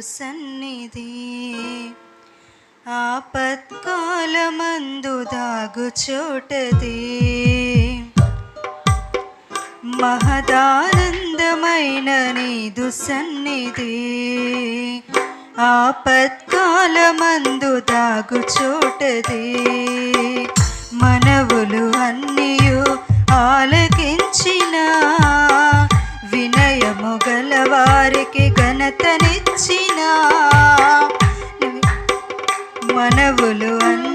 సన్నిధి. ఆపత్కాలమందు దాగుచోటది. మహదానందమైన నీదు సన్నిధి. ఆపత్కాలమందు దాగుచోటది. మనవులు అన్నీయు ఆలకించిన వినయము గలవారికి ఘనతని మనవులు అన్న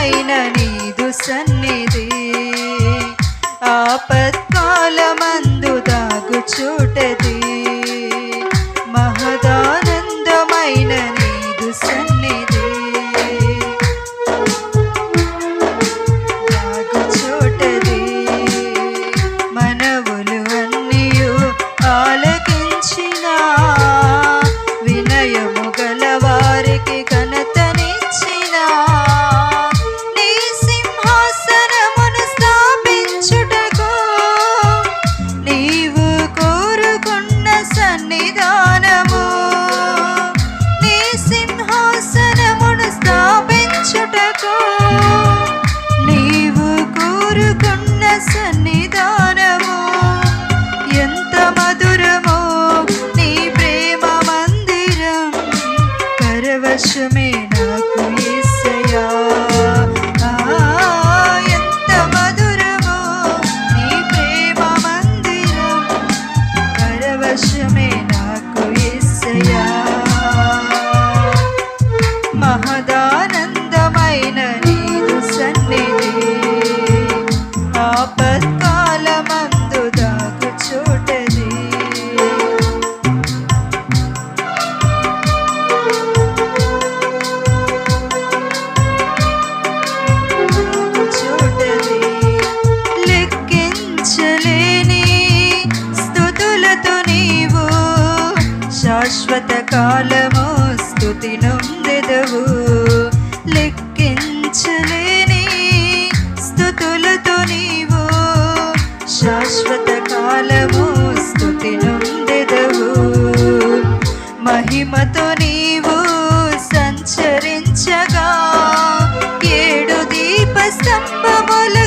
ఘనమైన నీదు సన్నిధి. ఆపత్కాలమందు దాగుచూటది. కాలము స్థుతి నొందెదవు. లెక్కించలేని స్థుతులతో నీవు. శాశ్వత కాలము స్థుతి నొందెదవు. మహిమతో నీవు సంచరించగా. ఏడు దీపస్తంభములు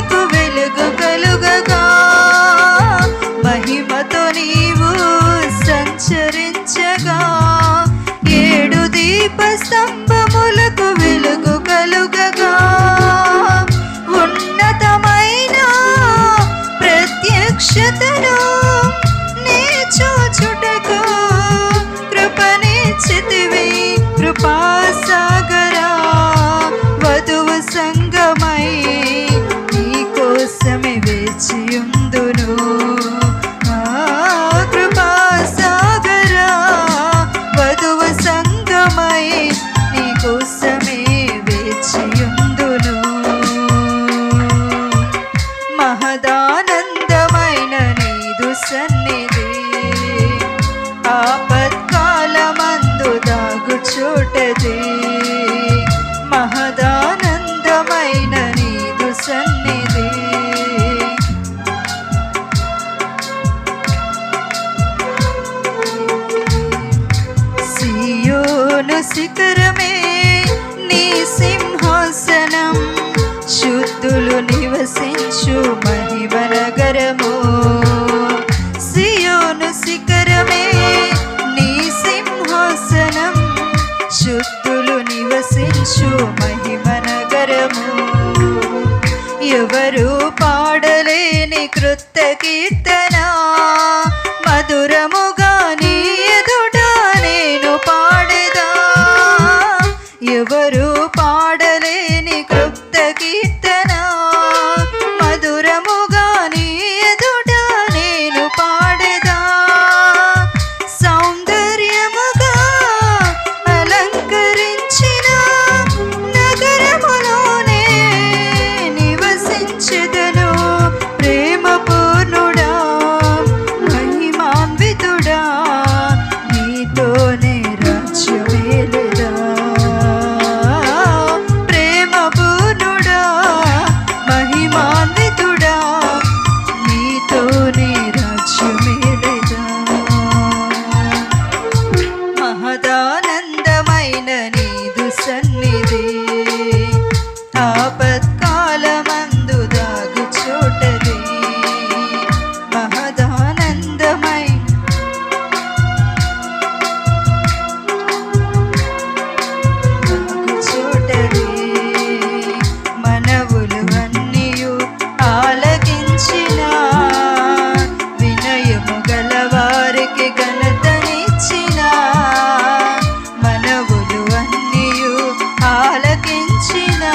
ఎవరు పాడలేని కృత్త కీర్తన మధురముగా నీ ఎదుట నేను పాడదా? ఎవరు పెంచినా